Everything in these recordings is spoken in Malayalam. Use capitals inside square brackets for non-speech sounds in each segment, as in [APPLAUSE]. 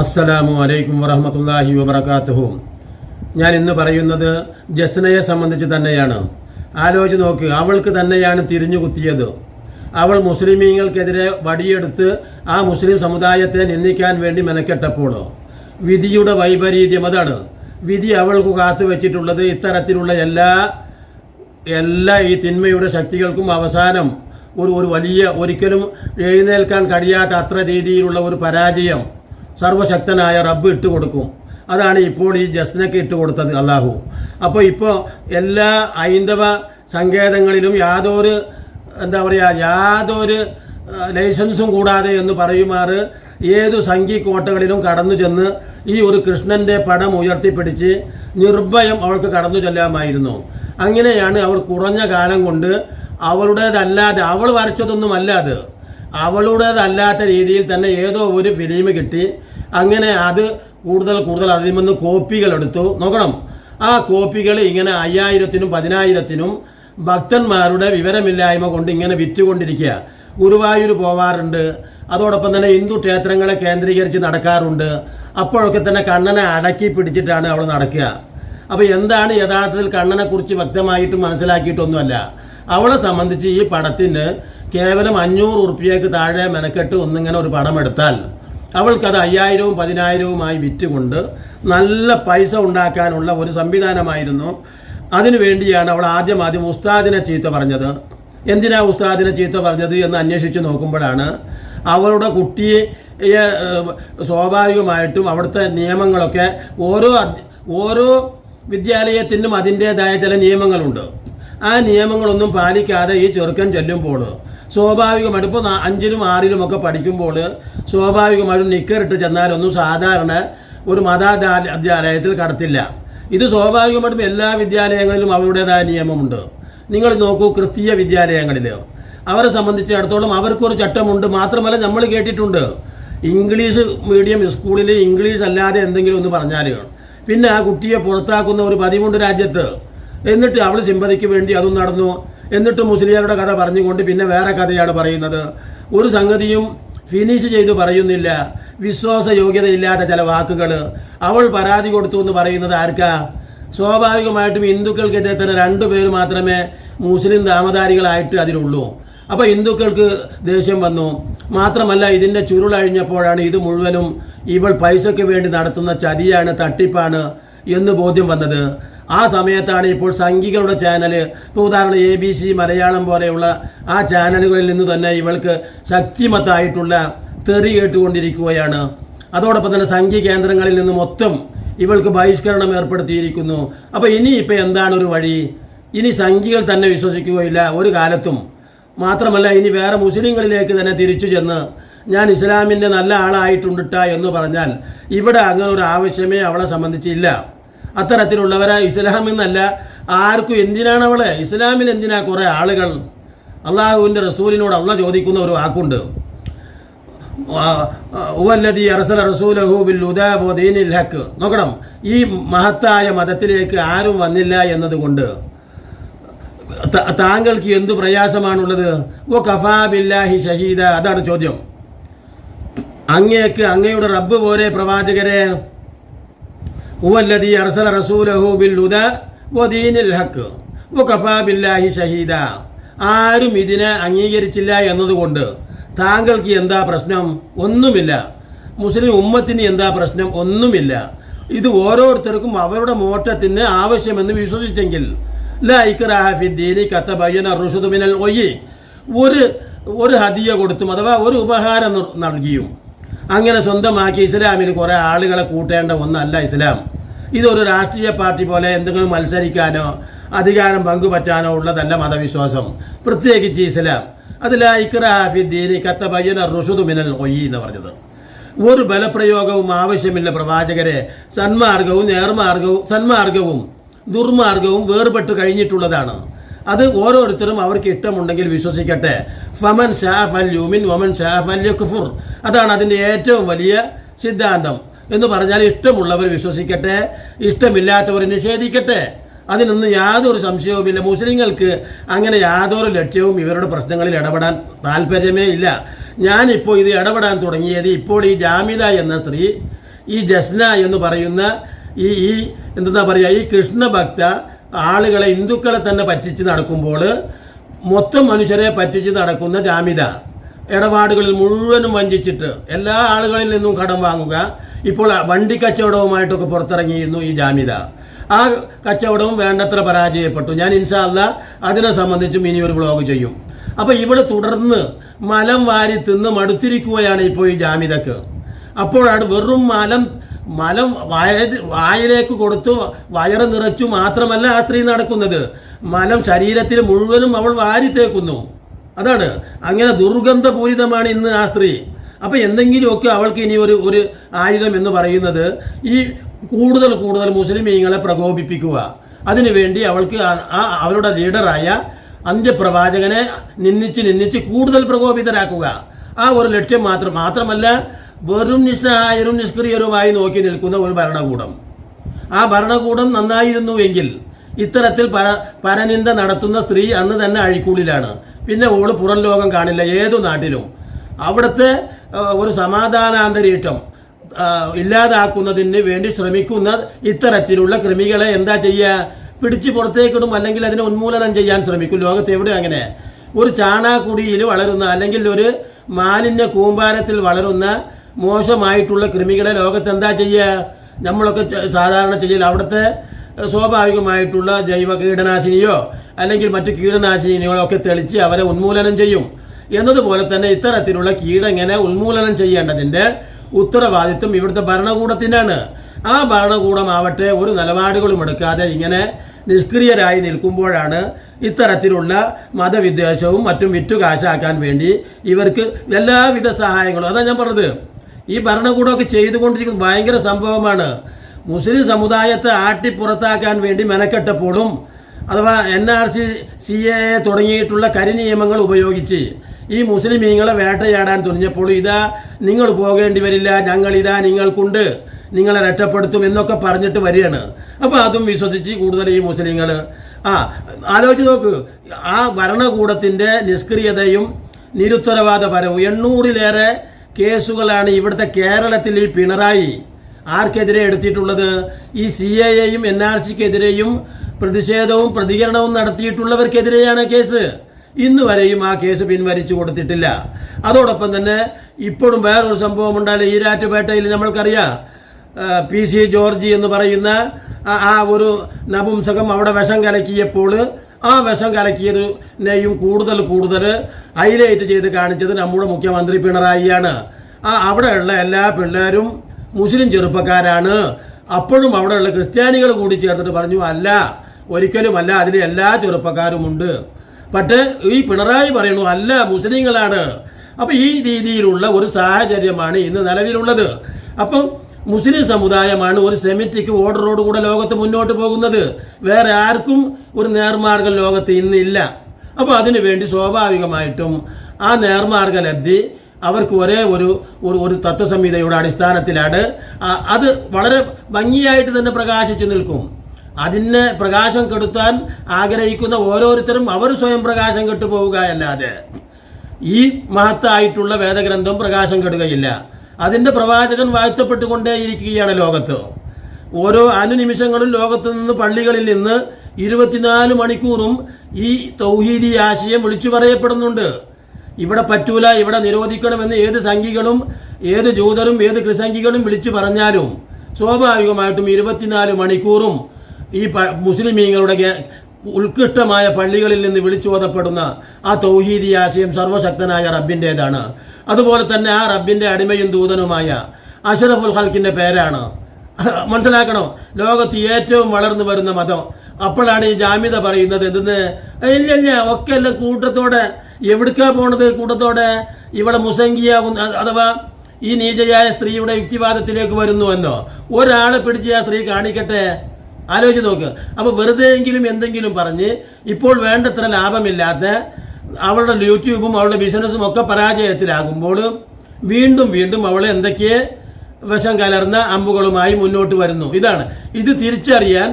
അസ്സലാമു അലൈക്കും വറഹമത്തല്ലാഹി വബർക്കാത്തുഹു ഞാൻ ഇന്ന് പറയുന്നത് ജസ്നയെ സംബന്ധിച്ച് തന്നെയാണ്. ആലോചിച്ച് നോക്ക് അവൾക്ക് തന്നെയാണ് തിരിഞ്ഞു കുത്തിയത്. അവൾ മുസ്ലിമീങ്ങൾക്കെതിരെ വടിയെടുത്ത് ആ മുസ്ലിം സമുദായത്തെ നിന്ദിക്കാൻ വേണ്ടി മെനക്കെട്ടപ്പോൾ. വിധിയുടെ വൈപരീത്യം അതാണ്. വിധി അവൾക്ക് കാത്തു വെച്ചിട്ടുള്ളത് ഇത്തരത്തിലുള്ള എല്ലാ എല്ലാ ഈ തിന്മയുടെ ശക്തികൾക്കും അവസാനം ഒരു ഒരു വലിയ ഒരിക്കലും എഴുന്നേൽക്കാൻ കഴിയാത്ത അത്ര രീതിയിലുള്ള ഒരു പരാജയം. സർവശക്തനായ റബ്ബ് ഇട്ട് കൊടുക്കും. അതാണ് ഇപ്പോൾ ഈ ജസ്നക്ക് ഇട്ട് കൊടുത്തത് അള്ളാഹു അപ്പോൾ ഇപ്പോൾ എല്ലാ ഹൈന്ദവ സങ്കേതങ്ങളിലും യാതൊരു എന്താ പറയുക യാതൊരു ലൈസൻസും കൂടാതെ എന്ന് പറയുമാറ് ഏതു സംഘി കോട്ടകളിലും കടന്നു ചെന്ന് ഈ ഒരു കൃഷ്ണന്റെ പടം ഉയർത്തിപ്പിടിച്ച് നിർഭയം അവൾക്ക് കടന്നു ചെല്ലാമായിരുന്നു. അങ്ങനെയാണ് അവർ കുറഞ്ഞ കാലം കൊണ്ട് അവളുടേതല്ലാതെ അവൾ വരച്ചതൊന്നുമല്ല അത്. അവളുടേതല്ലാത്ത രീതിയിൽ തന്നെ ഏതോ ഒരു ഫിലിം കിട്ടി. അങ്ങനെ അത് കൂടുതൽ കൂടുതൽ അതിൽ നിന്ന് കോപ്പികൾ എടുത്തു. നോക്കണം. ആ കോപ്പികൾ ഇങ്ങനെ അയ്യായിരത്തിനും പതിനായിരത്തിനും ഭക്തന്മാരുടെ വിവരമില്ലായ്മ കൊണ്ട് ഇങ്ങനെ വിറ്റുകൊണ്ടിരിക്കുക. ഗുരുവായൂർ പോവാറുണ്ട്. അതോടൊപ്പം തന്നെ ഹിന്ദു ക്ഷേത്രങ്ങളെ കേന്ദ്രീകരിച്ച് നടക്കാറുണ്ട്. അപ്പോഴൊക്കെ തന്നെ കണ്ണനെ അടക്കി പിടിച്ചിട്ടാണ് അവൾ നടക്കുക. അപ്പോൾ എന്താണ് യഥാർത്ഥത്തിൽ കണ്ണനെ കുറിച്ച് വ്യക്തമായിട്ട് മനസ്സിലാക്കിയിട്ടൊന്നുമല്ല. അവളെ സംബന്ധിച്ച് ഈ പടത്തിന് കേവലം അഞ്ഞൂറ് ഉറുപ്പ്യക്ക് താഴെ മെനക്കെട്ട് ഒന്നിങ്ങനെ ഒരു പടം എടുത്താൽ അവൾക്കത് അയ്യായിരവും പതിനായിരവുമായി വിറ്റുകൊണ്ട് നല്ല പൈസ ഉണ്ടാക്കാനുള്ള ഒരു സംവിധാനമായിരുന്നു. അതിനു വേണ്ടിയാണ് അവൾ ആദ്യം ആദ്യം ഉസ്താദിനെ ചീത്ത പറഞ്ഞത്. എന്തിനാ ഉസ്താദിനെ ചീത്ത പറഞ്ഞത് എന്ന് അന്വേഷിച്ച് നോക്കുമ്പോഴാണ് അവളുടെ കുട്ടിയെ സ്വാഭാവികമായിട്ടും അവിടുത്തെ നിയമങ്ങളൊക്കെ ഓരോ ഓരോ വിദ്യാലയത്തിനും അതിന്റെതായ ചില നിയമങ്ങളുണ്ട്. ആ നിയമങ്ങളൊന്നും പാലിക്കാതെ ഈ ചെറുക്കൻ ചെല്ലുമ്പോൾ സ്വാഭാവികമായിട്ട് ഇപ്പോൾ അഞ്ചിലും ആറിലും ഒക്കെ പഠിക്കുമ്പോൾ സ്വാഭാവികമായിട്ടും നിക്കറിട്ട് ചെന്നാലൊന്നും സാധാരണ ഒരു മതാവിദ്യാലയത്തിൽ കടത്തില്ല. ഇത് സ്വാഭാവികമായിട്ടും എല്ലാ വിദ്യാലയങ്ങളിലും അവരുടേതായ നിയമമുണ്ട്. നിങ്ങൾ നോക്കൂ ക്രിസ്തീയ വിദ്യാലയങ്ങളിൽ അവരെ സംബന്ധിച്ചിടത്തോളം അവർക്കൊരു ചട്ടമുണ്ട്. മാത്രമല്ല നമ്മൾ കേട്ടിട്ടുണ്ട്. ഇംഗ്ലീഷ് മീഡിയം സ്കൂളിൽ ഇംഗ്ലീഷ് അല്ലാതെ എന്തെങ്കിലും ഒന്ന് പറഞ്ഞാൽ പിന്നെ ആ കുട്ടിയെ പുറത്താക്കുന്ന ഒരു പതിവുണ്ട് രാജ്യത്ത്. എന്നിട്ട് അവൾ സിമ്പതിക്ക് വേണ്ടി അതും നടന്നു. എന്നിട്ട് മുസ്ലിയാരുടെ കഥ പറഞ്ഞുകൊണ്ട് പിന്നെ വേറെ കഥയാണ് പറയുന്നത്. ഒരു സംഗതിയും ഫിനിഷ് ചെയ്ത് പറയുന്നില്ല. വിശ്വാസ യോഗ്യതയില്ലാത്ത ചില വാക്കുകൾ അവൾ പരാതി കൊടുത്തു എന്ന് പറയുന്നത് ആർക്കാ? സ്വാഭാവികമായിട്ടും ഹിന്ദുക്കൾക്കെതിരെ തന്നെ രണ്ടു പേര് മാത്രമേ മുസ്ലിം നാമധാരികളായിട്ട് അതിലുള്ളൂ. അപ്പോൾ ഹിന്ദുക്കൾക്ക് ദേഷ്യം വന്നു. മാത്രമല്ല ഇതിന്റെ ചുരുളഴിഞ്ഞപ്പോഴാണ് ഇത് മുഴുവനും ഇവൾ പൈസയ്ക്ക് വേണ്ടി നടത്തുന്ന ചതിയാണ് തട്ടിപ്പാണ്. എന്ന് ബോധ്യം വന്നത്. ആ സമയത്താണ് ഇപ്പോൾ സംഘികളുടെ ചാനൽ ഇപ്പോൾ ഉദാഹരണം എ ബി സി മലയാളം പോലെയുള്ള ആ ചാനലുകളിൽ നിന്ന് തന്നെ ഇവൾക്ക് ശക്തിമത്തായിട്ടുള്ള തെറി കേട്ടുകൊണ്ടിരിക്കുകയാണ്. അതോടൊപ്പം തന്നെ സംഘി കേന്ദ്രങ്ങളിൽ നിന്ന് മൊത്തം ഇവൾക്ക് ബഹിഷ്കരണം ഏർപ്പെടുത്തിയിരിക്കുന്നു. അപ്പോൾ ഇനി ഇപ്പോൾ എന്താണ് ഒരു വഴി? ഇനി സംഘികൾ തന്നെ വിശ്വസിക്കുകയില്ല ഒരു കാലത്തും. മാത്രമല്ല ഇനി വേറെ മുസ്ലിങ്ങളിലേക്ക് തന്നെ തിരിച്ചു ചെന്ന് ഞാൻ ഇസ്ലാമിന്റെ നല്ല ആളായിട്ടുണ്ടിട്ട എന്ന് പറഞ്ഞാൽ ഇവിടെ അങ്ങനെ ഒരു ആവശ്യമേ അവളെ സംബന്ധിച്ചില്ല. അത്തരത്തിലുള്ളവരെ ഇസ്ലാം എന്നല്ല. ആർക്കും എന്തിനാണ് അവളെ? ഇസ്ലാമിൽ എന്തിനാ കുറേ ആളുകൾ? അള്ളാഹുവിന്റെ റസൂലിനോട് അള്ള ചോദിക്കുന്ന ഒരു വാക്കുണ്ട്. റസൂലഹു ബിൽ നോക്കണം. ഈ മഹത്തായ മതത്തിലേക്ക് ആരും വന്നില്ല എന്നതുകൊണ്ട്. താങ്കൾക്ക് എന്തു പ്രയാസമാണുള്ളത്? ഓ കഫാ ബില്ലാഹി ഷഹീദ അതാണ് ചോദ്യം. അങ്ങേക്ക് അങ്ങയുടെ റബ്ബ് പോലെ പ്രവാചകരെ ഉവല്ലതി അർസല റസൂലഹു ബിൽ വദീനിൽ ഹക്ക് വ ബില്ലാഹി ഷഹീദ. ആരും ഇതിനെ അംഗീകരിച്ചില്ല എന്നതുകൊണ്ട് താങ്കൾക്ക് എന്താ പ്രശ്നം? ഒന്നുമില്ല. മുസ്ലിം ഉമ്മത്തിന് എന്താ പ്രശ്നം? ഒന്നുമില്ല. ഇത് ഓരോരുത്തർക്കും അവരുടെ മോട്ടത്തിന് ആവശ്യമെന്ന് വിശ്വസിച്ചെങ്കിൽ ലാ കത്ത ഫിദ്ദീനി കത്തബയ്യന റുഷുദു മിനൽ ഒയ്യ്. ഒരു ഒരു ഹദിയ കൊടുത്തും അഥവാ ഒരു ഉപഹാരം നൽകിയും. അങ്ങനെ സ്വന്തമാക്കി ഇസ്ലാമിന് കുറേ ആളുകളെ കൂട്ടേണ്ട ഒന്നല്ല ഇസ്ലാം. ഇതൊരു രാഷ്ട്രീയ പാർട്ടി പോലെ എന്തെങ്കിലും മത്സരിക്കാനോ അധികാരം പങ്കുപറ്റാനോ ഉള്ളതല്ല മതവിശ്വാസം. പ്രത്യേകിച്ച് ഇസ്ലാം. അതിൽ ഇക്രഹാഫിദ്ദീനി കത്തബയ്യന റുഷുദ് മിനൽ ഒയ്യി എന്ന് പറഞ്ഞത്. ഒരു ബലപ്രയോഗവും ആവശ്യമില്ല പ്രവാചകരെ. സന്മാർഗവും നേർമാർഗവും സന്മാർഗവും ദുർമാർഗവും വേർപെട്ട് കഴിഞ്ഞിട്ടുള്ളതാണ്. അത് ഓരോരുത്തരും അവർക്ക് ഇഷ്ടമുണ്ടെങ്കിൽ വിശ്വസിക്കട്ടെ. ഫമൻ ഷാഫ് അൽ യുമിൻ ഒമൻ അൽ യുഫുർ അതാണ് അതിന്റെ ഏറ്റവും വലിയ സിദ്ധാന്തം. എന്ന് പറഞ്ഞാൽ ഇഷ്ടമുള്ളവർ വിശ്വസിക്കട്ടെ ഇഷ്ടമില്ലാത്തവർ നിഷേധിക്കട്ടെ. അതിനൊന്നും യാതൊരു സംശയവുമില്ല മുസ്ലിങ്ങൾക്ക് അങ്ങനെ യാതൊരു ലക്ഷ്യവും ഇവരുടെ പ്രശ്നങ്ങളിൽ ഇടപെടാൻ താല്പര്യമേ ഇല്ല. ഞാനിപ്പോൾ ഇത് ഇടപെടാൻ തുടങ്ങിയത് ഇപ്പോൾ ഈ ജാമിത എന്ന സ്ത്രീ ഈ ജസ്ന എന്ന് പറയുന്ന ഈ ഈ എന്താ പറയുക ഈ കൃഷ്ണഭക്ത ആളുകളെ ഹിന്ദുക്കളെ തന്നെ പറ്റിച്ച് നടക്കുമ്പോൾ മൊത്തം മനുഷ്യരെ പറ്റിച്ച് നടക്കുന്ന ജാമിത ഇടപാടുകളിൽ മുഴുവനും വഞ്ചിച്ചിട്ട് എല്ലാ ആളുകളിൽ നിന്നും കടം വാങ്ങുക. ഇപ്പോൾ വണ്ടി കച്ചവടവുമായിട്ടൊക്കെ പുറത്തിറങ്ങിയിരുന്നു ഈ ജാമിത ആ കച്ചവടവും വേണ്ടത്ര പരാജയപ്പെട്ടു. ഞാൻ ഇൻഷാല്ല അതിനെ സംബന്ധിച്ചും ഇനി ഒരു വ്ളോഗ് ചെയ്യും. അപ്പോൾ ഇവിടെ തുടർന്ന് മലം വാരി തിന്ന് മടുത്തിരിക്കുകയാണ് ഇപ്പോൾ ഈ ജാമിതക്ക് അപ്പോഴാണ് വെറും മലം മലം വയ വായലേക്ക് കൊടുത്തു വയറ് നിറച്ചു മാത്രമല്ല ആ സ്ത്രീ നടക്കുന്നത്. മലം ശരീരത്തിൽ മുഴുവനും അവൾ വാരി തേക്കുന്നു. അതാണ്. അങ്ങനെ ദുർഗന്ധപൂരിതമാണ് ഇന്ന് ആ സ്ത്രീ. അപ്പൊ എന്തെങ്കിലുമൊക്കെ അവൾക്ക് ഇനി ഒരു ഒരു ആയുധം എന്ന് പറയുന്നത് ഈ കൂടുതൽ കൂടുതൽ മുസ്ലിമീങ്ങളെ പ്രകോപിപ്പിക്കുക. അതിനുവേണ്ടി അവൾക്ക് ആ അവരുടെ ലീഡറായ അന്ത്യപ്രവാചകനെ നിന്നിച്ച് നിന്നിച്ച് കൂടുതൽ പ്രകോപിതരാക്കുക. ആ ഒരു ലക്ഷ്യം മാത്രം മാത്രമല്ല വെറും നിസ്സഹായരും നിഷ്ക്രിയരുമായി നോക്കി നിൽക്കുന്ന ഒരു ഭരണകൂടം. ആ ഭരണകൂടം നന്നായിരുന്നുവെങ്കിൽ ഇത്തരത്തിൽ പര പരനിന്ദ നടത്തുന്ന സ്ത്രീ അന്ന് തന്നെ അഴിക്കൂളിലാണ് പിന്നെ ഓൾ പുറം ലോകം കാണില്ല ഏതു നാട്ടിലും. അവിടുത്തെ ഒരു സമാധാനാന്തരീക്ഷം ഇല്ലാതാക്കുന്നതിന് വേണ്ടി ശ്രമിക്കുന്ന ഇത്തരത്തിലുള്ള കൃമികളെ എന്താ ചെയ്യുക പിടിച്ചു പുറത്തേക്കിടും അല്ലെങ്കിൽ അതിനെ ഉന്മൂലനം ചെയ്യാൻ ശ്രമിക്കും. ലോകത്ത് എവിടെ അങ്ങനെ. ഒരു ചാണാക്കുടിയിൽ വളരുന്ന അല്ലെങ്കിൽ ഒരു മാലിന്യ കൂമ്പാരത്തിൽ വളരുന്ന മോശമായിട്ടുള്ള കൃമികളെ ലോകത്ത് എന്താ ചെയ്യുക നമ്മളൊക്കെ സാധാരണ ചെയ്യൽ അവിടുത്തെ സ്വാഭാവികമായിട്ടുള്ള ജൈവ കീടനാശിനിയോ അല്ലെങ്കിൽ മറ്റു കീടനാശിനികളോ ഒക്കെ തെളിച്ച് അവരെ ഉന്മൂലനം ചെയ്യും. എന്നതുപോലെ തന്നെ ഇത്തരത്തിലുള്ള കീടങ്ങനെ ഉന്മൂലനം ചെയ്യേണ്ടതിന്റെ ഉത്തരവാദിത്വം ഇവിടുത്തെ ഭരണകൂടത്തിനാണ്. ആ ഭരണകൂടമാവട്ടെ ഒരു നിലപാടുകളും എടുക്കാതെ ഇങ്ങനെ നിഷ്ക്രിയരായി നിൽക്കുമ്പോഴാണ് ഇത്തരത്തിലുള്ള മതവിദ്വേഷവും മറ്റും വിറ്റുകാശാക്കാൻ വേണ്ടി ഇവർക്ക് എല്ലാവിധ സഹായങ്ങളും. അതാ ഞാൻ പറഞ്ഞത്. ഈ ഭരണകൂടമൊക്കെ ചെയ്തുകൊണ്ടിരിക്കുന്നത് ഭയങ്കര സംഭവമാണ്. മുസ്ലിം സമുദായത്തെ ആട്ടി പുറത്താക്കാൻ വേണ്ടി മെനക്കെട്ടപ്പോഴും അഥവാ N R C C A തുടങ്ങിയിട്ടുള്ള കരിനിയമങ്ങൾ ഉപയോഗിച്ച് ഈ മുസ്ലിം മുസ്ലിമീങ്ങളെ വേട്ടയാടാൻ തുടങ്ങിയപ്പോൾ ഇതാ നിങ്ങൾ പോകേണ്ടി വരില്ല ഞങ്ങൾ ഇതാ നിങ്ങൾക്കുണ്ട് നിങ്ങളെ രക്ഷപ്പെടുത്തും എന്നൊക്കെ പറഞ്ഞിട്ട് വരികയാണ്. അപ്പോൾ അതും വിശ്വസിച്ച് കൂടുതൽ ഈ മുസ്ലിങ്ങൾ ആ ആലോചിച്ച് നോക്ക് ആ ഭരണകൂടത്തിന്റെ നിഷ്ക്രിയതയും നിരുത്തരവാദപരവും എണ്ണൂറിലേറെ കേസുകളാണ് ഇവിടുത്തെ കേരളത്തിൽ ഈ പിണറായി ആർക്കെതിരെ എടുത്തിട്ടുള്ളത്? ഈ സി എ എയും എൻ ആർ സിക്കെതിരെയും പ്രതിഷേധവും പ്രതികരണവും നടത്തിയിട്ടുള്ളവർക്കെതിരെയാണ് കേസ്. ഇന്നു വരെയും ആ കേസ് പിൻവലിച്ചു കൊടുത്തിട്ടില്ല. അതോടൊപ്പം തന്നെ ഇപ്പോഴും വേറൊരു സംഭവം ഉണ്ടായാലും ഈരാറ്റുപേട്ടയിൽ നമ്മൾക്കറിയാം. പി സി ജോർജി എന്ന് പറയുന്ന ആ ഒരു നപുംസകം അവിടെ വിഷം കലക്കിയപ്പോൾ ആ വിഷം കലക്കിയതിനെയും കൂടുതൽ കൂടുതൽ ഹൈലൈറ്റ് ചെയ്ത് കാണിച്ചത് നമ്മുടെ മുഖ്യമന്ത്രി പിണറായിയാണ്. ആ അവിടെയുള്ള എല്ലാ പിള്ളേരും മുസ്ലിം ചെറുപ്പക്കാരാണ്. അപ്പോഴും അവിടെയുള്ള ക്രിസ്ത്യാനികൾ കൂടി ചേർന്നിട്ട് പറഞ്ഞു അല്ല ഒരിക്കലുമല്ല അതിൽ എല്ലാ ചെറുപ്പക്കാരുമുണ്ട് പക്ഷേ ഈ പിണറായി പറയുന്നു അല്ല മുസ്ലിങ്ങളാണ്. അപ്പോൾ ഈ രീതിയിലുള്ള ഒരു സാഹചര്യമാണ് ഇന്ന് നിലവിലുള്ളത്. അപ്പം മുസ്ലിം സമുദായമാണ് ഒരു സെമിറ്റിക് ഓർഡറോട് കൂടെ ലോകത്ത് മുന്നോട്ട് പോകുന്നത്. വേറെ ആർക്കും ഒരു നേർമാർഗം ലോകത്ത് ഇന്നില്ല. അപ്പോൾ അതിനു വേണ്ടി സ്വാഭാവികമായിട്ടും ആ നേർമാർഗ ലബ്ധി അവർക്ക് ഒരു ഒരു ഒരു തത്വസംഹിതയുടെ അടിസ്ഥാനത്തിലാണ്. അത് വളരെ ഭംഗിയായിട്ട് തന്നെ പ്രകാശിച്ചു നിൽക്കും. അതിന് പ്രകാശം കെടുത്താൻ ആഗ്രഹിക്കുന്ന ഓരോരുത്തരും അവർ സ്വയം പ്രകാശം കെട്ടുപോവുക അല്ലാതെ ഈ മഹത്തായിട്ടുള്ള വേദഗ്രന്ഥം പ്രകാശം കെടുകയില്ല. അതിന്റെ പ്രവാചകൻ വാഴ്ത്തപ്പെട്ടുകൊണ്ടേയിരിക്കുകയാണ് ലോകത്ത്. ഓരോ അനുനിമിഷങ്ങളും ലോകത്ത് നിന്ന് പള്ളികളിൽ നിന്ന് ഇരുപത്തിനാല് മണിക്കൂറും ഈ തൗഹീദി ആശയം വിളിച്ചു പറയപ്പെടുന്നുണ്ട്. ഇവിടെ പറ്റൂല ഇവിടെ നിരോധിക്കണമെന്ന് ഏത് സംഘികളും ഏത് ജൂതരും ഏത് ക്രിസംഖികളും വിളിച്ചു പറഞ്ഞാലും സ്വാഭാവികമായിട്ടും ഇരുപത്തിനാല് മണിക്കൂറും ഈ മുസ്ലിമീങ്ങളുടെ ഉത്കൃഷ്ടമായ പള്ളികളിൽ നിന്ന് വിളിച്ചോതപ്പെടുന്ന ആ തൗഹീദി ആശയം സർവശക്തനായ റബ്ബിന്റേതാണ് അതുപോലെ തന്നെ ആ റബ്ബിന്റെ അടിമയും ദൂതനുമായ അഷറഫുൽ ഹൽക്കിന്റെ പേരാണ്. [LAUGHS] മനസ്സിലാക്കണോ? ലോകത്ത് ഏറ്റവും വളർന്നു വരുന്ന മതം. അപ്പോഴാണ് ഈ ജാമ്യത പറയുന്നത്. എന്തെന്ന്? ഇല്ല ഇല്ല ഒക്കെ അല്ല കൂട്ടത്തോടെ. എവിടുക്കാ പോണത് കൂട്ടത്തോടെ? ഇവിടെ മുസംഗിയാകുന്ന അഥവാ ഈ നീചയായ സ്ത്രീയുടെ യുക്തിവാദത്തിലേക്ക് വരുന്നു എന്നോ? ഒരാളെ പിടിച്ച് ആ സ്ത്രീ കാണിക്കട്ടെ? ആലോചിച്ച് നോക്കുക അപ്പോൾ വെറുതെ എങ്കിലും എന്തെങ്കിലും പറഞ്ഞ് ഇപ്പോൾ വേണ്ടത്ര ലാഭമില്ലാത്ത അവളുടെ യൂട്യൂബും അവളുടെ ബിസിനസ്സും ഒക്കെ പരാജയത്തിലാകുമ്പോൾ വീണ്ടും വീണ്ടും അവളെ എന്തൊക്കെ വിഷം കലർന്ന അമ്പുകളുമായി മുന്നോട്ട് വരുന്നു. ഇതാണ്. ഇത് തിരിച്ചറിയാൻ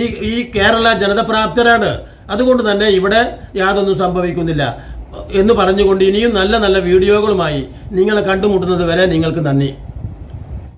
ഈ ഈ കേരള ജനത പ്രാപ്തരാണ്. അതുകൊണ്ട് തന്നെ ഇവിടെ യാതൊന്നും സംഭവിക്കുന്നില്ല. എന്ന് പറഞ്ഞുകൊണ്ട് ഇനിയും നല്ല നല്ല വീഡിയോകളുമായി നിങ്ങളെ കണ്ടുമുട്ടുന്നത് വരെ നിങ്ങൾക്ക് നന്ദി.